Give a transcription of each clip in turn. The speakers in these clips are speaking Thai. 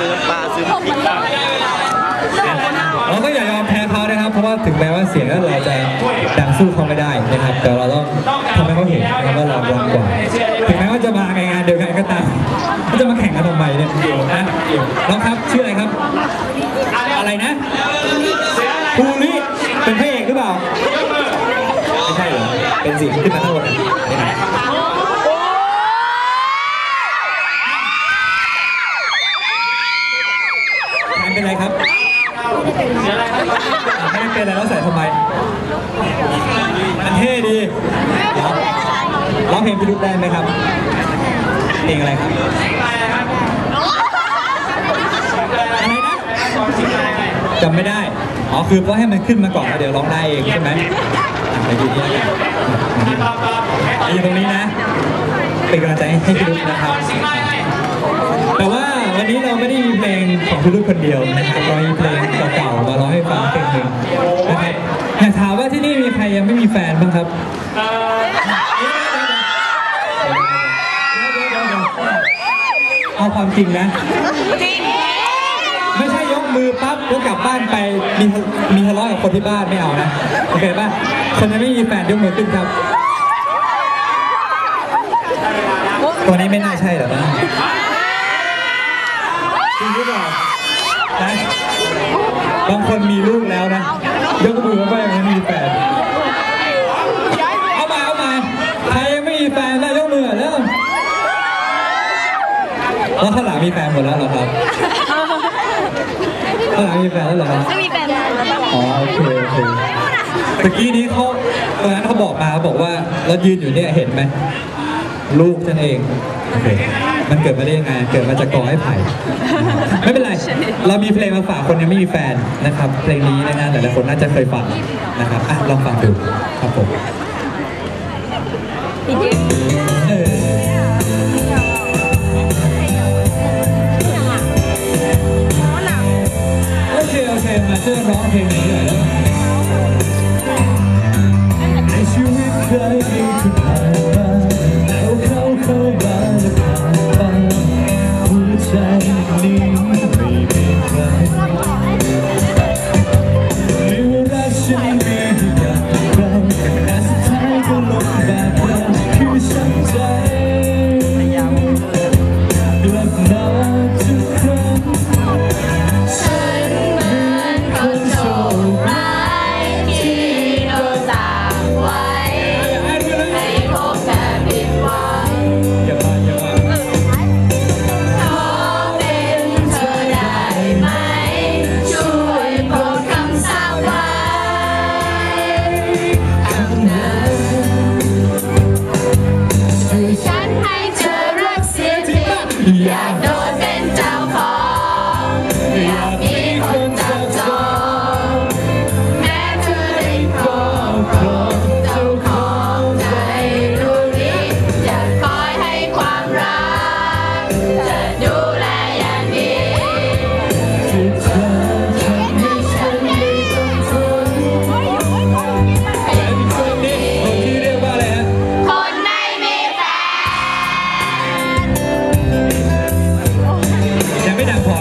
ซื้อน้ำปลาซื้อน้ำพริกเราก็อย่ายอมแพ้เขานะครับ เพราะว่าถึงแม้ว่าเสียงเราจะดังสู้เขาไม่ได้นะครับ แต่เราต้องทำให้เขาเห็นนะครับว่าเราร้องกว่า ถึงแม้ว่าจะมาในงานเดียวกันก็ตามก็จะมาแข่งกันทำไมเนี่ยนะน้องครับชื่ออะไรครับ อะไรนะภูริเป็นพระเอกหรือเปล่า ไม่ใช่เหรอ เป็นสิขึ้นมาทั้งหมด ดีเดี๋ยวร้องเพลงพี่ดุ๊กได้ไหมครับ เพลงอะไรครับอะไรนะจำไม่ได้ อ๋อ คือเพราะให้มันขึ้นมาก่อนแล้วเดี๋ยวร้องได้เองใช่ไหมอะไปดูที่แล้วกันอยู่ตรงนี้นะ เป็นกำลังใจให้พี่ดุ๊กนะครับ แต่ว่าวันนี้เราไม่ได้มีเพลงของพี่ลูกคนเดียวนะครับเรามีเพลง แฟนบ้างครับเอาความจริงนะไม่ใช่ยกมือปั๊บแล้วกลับบ้านไปมีมีทะเลาะกับคนที่บ้านไม่เอานะโอเคป่ะคนยังไม่มีแฟนยกมือขึ้นครับ ตัวนี้ไม่น่าใช่หรอกนะจริงหรือเปล่านะบางคนมีลูกแล้วนะยกมือว่ายังไม่มีแฟน แล้วข้างหลังมีแฟนหมดแล้วเหรอครับข้างหลังมีแฟนแล้วเหรอครับไม่มีแฟนแล้วอ๋อโอเคโอเคตะกี้นี้เขาตอนนั้นเขาบอกมาเขาบอกว่าเรายืนอยู่เนี่ยเห็นไหมลูกฉันเองโอเคมันเกิดมาได้ยังไง เกิดมาจากกอไม้ไผ่ ไม่เป็นไร เรามีเพลงมาฝากคนยังไม่มีแฟนนะครับ เพลงนี้นะฮะหลายๆคนน่าจะเคยฟังนะครับอะลองฟังดูครับผม เคโอเคมาช่วยร้องเพลงนี้หน่อยแล้วในชีวิตเคย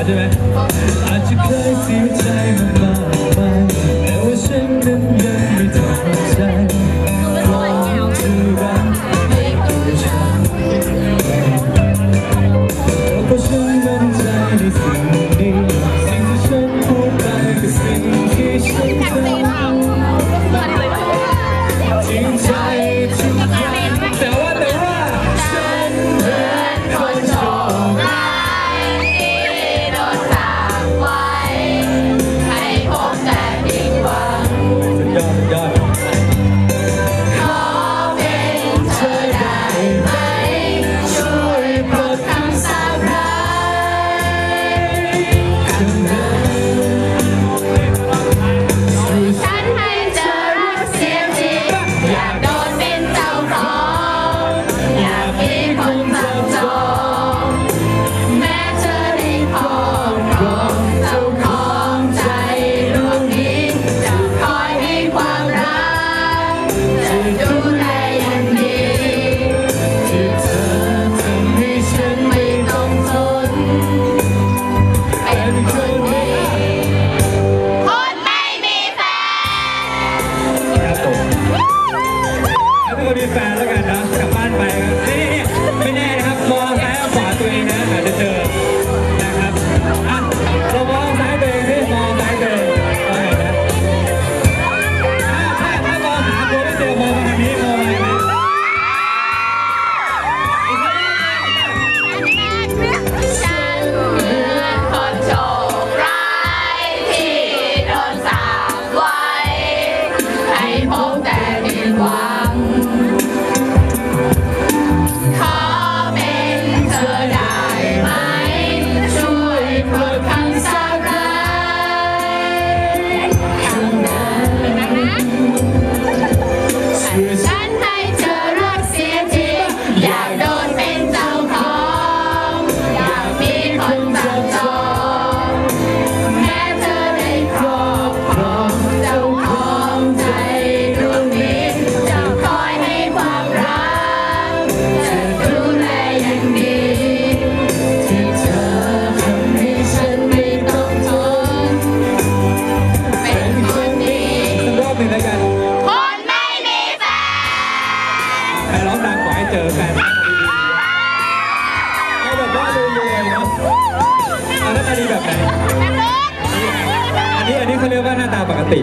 ยังไม่ บบว่าเร็วนะหน้าตาดีแบบไหนอันนี้อันนี้เขาเรียกว่าหน้าตาปกติ